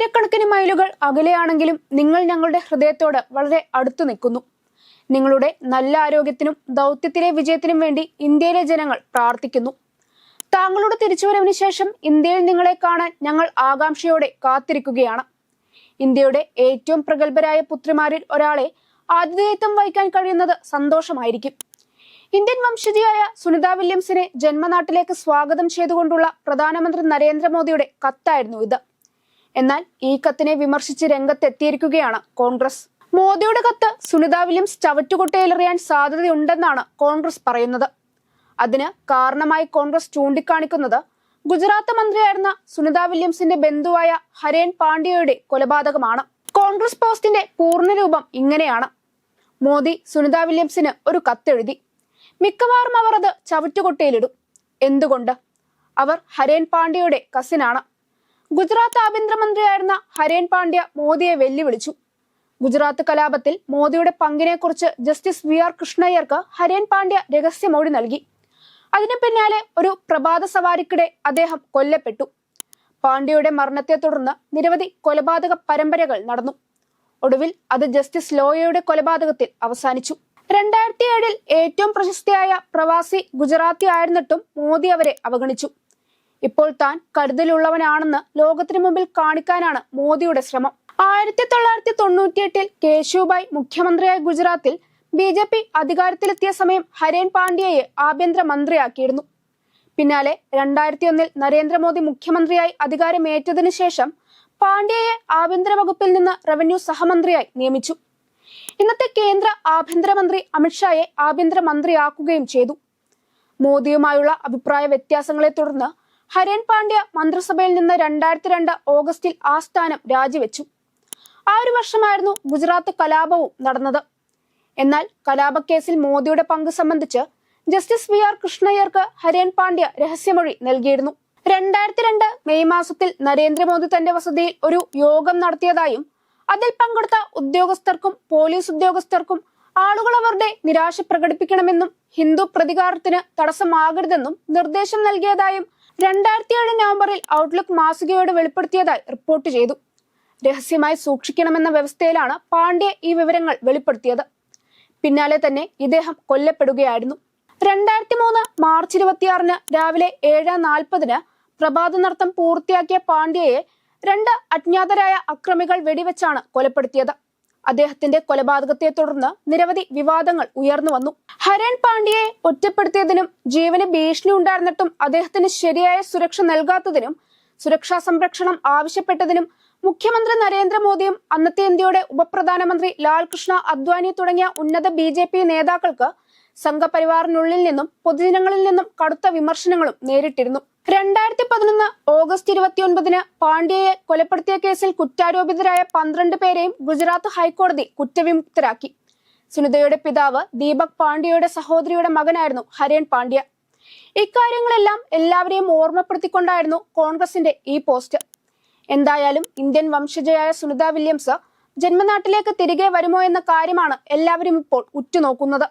ആയിരക്കണക്കിന് മൈലുകൾ അകലെയാണെങ്കിലും നിങ്ങൾ ഞങ്ങളുടെ ഹൃദയത്തോട് വളരെ അടുത്തു നിൽക്കുന്നു. നിങ്ങളുടെ നല്ല ആരോഗ്യത്തിനും ദൗത്യത്തിലെ വിജയത്തിനും വേണ്ടി ഇന്ത്യയിലെ ജനങ്ങൾ പ്രാർത്ഥിക്കുന്നു. താങ്കളുടെ തിരിച്ചുവരവിന് ശേഷം ഇന്ത്യയിൽ നിങ്ങളെ കാണാൻ ഞങ്ങൾ ആകാംക്ഷയോടെ കാത്തിരിക്കുകയാണ്. ഇന്ത്യയുടെ ഏറ്റവും പ്രഗത്ഭരായ പുത്രിമാരിൽ ഒരാളെ ആതിഥേയത്വം വഹിക്കാൻ കഴിയുന്നത് സന്തോഷമായിരിക്കും. ഇന്ത്യൻ വംശജിയായ സുനിത വില്യംസിനെ ജന്മനാട്ടിലേക്ക് സ്വാഗതം ചെയ്തുകൊണ്ടുള്ള പ്രധാനമന്ത്രി നരേന്ദ്രമോദിയുടെ കത്തായിരുന്നു ഇത്. എന്നാൽ ഈ കത്തിനെ വിമർശിച്ച് രംഗത്തെത്തിയിരിക്കുകയാണ് കോൺഗ്രസ്. മോദിയുടെ കത്ത് സുനിത വില്യംസ് ചവറ്റുകുട്ടയിലെറിയാൻ സാധ്യതയുണ്ടെന്നാണ് കോൺഗ്രസ് പറയുന്നത്. അതിന് കാരണമായി കോൺഗ്രസ് ചൂണ്ടിക്കാണിക്കുന്നത് ഗുജറാത്ത് മന്ത്രിയായിരുന്ന സുനിത വില്യംസിന്റെ ബന്ധുവായ ഹരേൻ പാണ്ഡ്യയുടെ കൊലപാതകമാണ്. കോൺഗ്രസ് പോസ്റ്റിന്റെ പൂർണരൂപം ഇങ്ങനെയാണ്. മോദി സുനിത വില്യംസിന് ഒരു കത്തെഴുതി മിക്കവാറും അവർ അത് ചവറ്റുകൊട്ടയിലിടും എന്തുകൊണ്ട്? അവർ ഹരേൻ പാണ്ഡ്യയുടെ കസിനാണ് ഗുജറാത്ത് ആഭ്യന്തരമന്ത്രിയായിരുന്ന ഹരേൻ പാണ്ഡ്യ മോദിയെ വെല്ലുവിളിച്ചു. ഗുജറാത്ത് കലാപത്തിൽ മോദിയുടെ പങ്കിനെക്കുറിച്ച് ജസ്റ്റിസ് വി ആർ കൃഷ്ണയ്യർക്ക് ഹരേൻ പാണ്ഡ്യ രഹസ്യമൊഴി നൽകി. അതിനു പിന്നാലെ ഒരു പ്രഭാത സവാരിക്കിടെ അദ്ദേഹം കൊല്ലപ്പെട്ടു. പാണ്ഡ്യയുടെ മരണത്തെ തുടർന്ന് നിരവധി കൊലപാതക പരമ്പരകൾ നടന്നു. ഒടുവിൽ അത് ജസ്റ്റിസ് ലോയയുടെ കൊലപാതകത്തിൽ അവസാനിച്ചു. രണ്ടായിരത്തി ഏഴിൽ ഏറ്റവും പ്രശസ്തിയായ പ്രവാസി ഗുജറാത്തി ആയിരുന്നിട്ടും മോദി അവരെ അവഗണിച്ചു. ഇപ്പോൾ താൻ കരുതലുള്ളവനാണെന്ന് ലോകത്തിനു മുമ്പിൽ കാണിക്കാനാണ് മോദിയുടെ ശ്രമം. ആയിരത്തി തൊള്ളായിരത്തി തൊണ്ണൂറ്റിയെട്ടിൽ കേശുഭായ് മുഖ്യമന്ത്രിയായ ഗുജറാത്തിൽ ബി ജെ പി അധികാരത്തിലെത്തിയ സമയം ഹരേൻ പാണ്ഡ്യയെ ആഭ്യന്തര മന്ത്രിയാക്കിയിരുന്നു. പിന്നാലെ രണ്ടായിരത്തി ഒന്നിൽ നരേന്ദ്രമോദി മുഖ്യമന്ത്രിയായി അധികാരമേറ്റതിനു ശേഷം പാണ്ഡ്യയെ ആഭ്യന്തര വകുപ്പിൽ നിന്ന് റവന്യൂ സഹമന്ത്രിയായി നിയമിച്ചു. ഇന്നത്തെ കേന്ദ്ര ആഭ്യന്തരമന്ത്രി അമിത്ഷായെ ആഭ്യന്തരമന്ത്രിയാക്കുകയും ചെയ്തു. മോദിയുമായുള്ള അഭിപ്രായ വ്യത്യാസങ്ങളെ തുടർന്ന് ഹരേൻ പാണ്ഡ്യ മന്ത്രിസഭയിൽ നിന്ന് രണ്ടായിരത്തി രണ്ട് ഓഗസ്റ്റിൽ ആ സ്ഥാനം രാജിവെച്ചു. ആ ഒരു വർഷമായിരുന്നു ഗുജറാത്ത് കലാപവും നടന്നത്. എന്നാൽ കലാപക്കേസിൽ മോദിയുടെ പങ്ക് സംബന്ധിച്ച് ജസ്റ്റിസ് വി ആർ കൃഷ്ണയ്യർക്ക് ഹരൻ പാണ്ഡ്യ രഹസ്യമൊഴി നൽകിയിരുന്നു. രണ്ടായിരത്തി രണ്ട് മെയ് മാസത്തിൽ നരേന്ദ്രമോദി തന്റെ വസതിയിൽ ഒരു യോഗം നടത്തിയതായും അതിൽ പങ്കെടുത്ത ഉദ്യോഗസ്ഥർക്കും പോലീസ് ഉദ്യോഗസ്ഥർക്കും ആളുകൾ അവരുടെ നിരാശ പ്രകടിപ്പിക്കണമെന്നും ഹിന്ദു പ്രതികാരത്തിന് തടസ്സമാകരുതെന്നും നിർദ്ദേശം നൽകിയതായും രണ്ടായിരത്തി ഏഴ് നവംബറിൽ ഔട്ട്ലുക്ക് മാസികയോട് വെളിപ്പെടുത്തിയതായി റിപ്പോർട്ട് ചെയ്തു. രഹസ്യമായി സൂക്ഷിക്കണമെന്ന വ്യവസ്ഥയിലാണ് പാണ്ഡ്യ ഈ വിവരങ്ങൾ വെളിപ്പെടുത്തിയത്. പിന്നാലെ തന്നെ ഇദ്ദേഹം കൊല്ലപ്പെടുകയായിരുന്നു. രണ്ടായിരത്തി മൂന്ന് മാർച്ച് ഇരുപത്തിയാറിന് രാവിലെ ഏഴ് നാൽപ്പതിന് പ്രഭാത നൃത്തം പൂർത്തിയാക്കിയ പാണ്ഡ്യയെ രണ്ട് അജ്ഞാതരായ അക്രമികൾ വെടിവെച്ചാണ് കൊലപ്പെടുത്തിയത്. അദ്ദേഹത്തിന്റെ കൊലപാതകത്തെ തുടർന്ന് നിരവധി വിവാദങ്ങൾ ഉയർന്നു വന്നു. ഹരൺ പാണ്ഡ്യയെ ഒറ്റപ്പെടുത്തിയതിനും ജീവന് ഭീഷണി ഉണ്ടായിരുന്നിട്ടും അദ്ദേഹത്തിന് ശരിയായ സുരക്ഷ നൽകാത്തതിനും സുരക്ഷാ സംരക്ഷണം ആവശ്യപ്പെട്ടതിനും മുഖ്യമന്ത്രി നരേന്ദ്രമോദിയും അന്നത്തെ ഇന്ത്യയുടെ ഉപപ്രധാനമന്ത്രി ലാൽകൃഷ്ണ അദ്വാനി തുടങ്ങിയ ഉന്നത ബി ജെ പി നേതാക്കൾക്ക് സംഘപരിവാറിനുള്ളിൽ നിന്നും പൊതുജനങ്ങളിൽ നിന്നും കടുത്ത വിമർശനങ്ങളും നേരിട്ടിരുന്നു. രണ്ടായിരത്തി പതിനൊന്ന് ഓഗസ്റ്റ് ഇരുപത്തിയൊൻപതിന് പാണ്ഡ്യയെ കൊലപ്പെടുത്തിയ കേസിൽ കുറ്റാരോപിതരായ പന്ത്രണ്ട് പേരെയും ഗുജറാത്ത് ഹൈക്കോടതി കുറ്റവിമുക്തരാക്കി. സുനിതയുടെ പിതാവ് ദീപക് പാണ്ഡ്യയുടെ സഹോദരിയുടെ മകനായിരുന്നു ഹരേൻ പാണ്ഡ്യ. ഇക്കാര്യങ്ങളെല്ലാം എല്ലാവരെയും ഓർമ്മപ്പെടുത്തിക്കൊണ്ടായിരുന്നു കോൺഗ്രസിന്റെ ഈ പോസ്റ്റ്. എന്തായാലും ഇന്ത്യൻ വംശജയായ സുനിത വില്യംസ് ജന്മനാട്ടിലേക്ക് തിരികെ വരുമോ എന്ന കാര്യമാണ് എല്ലാവരും ഇപ്പോൾ ഉറ്റുനോക്കുന്നത്.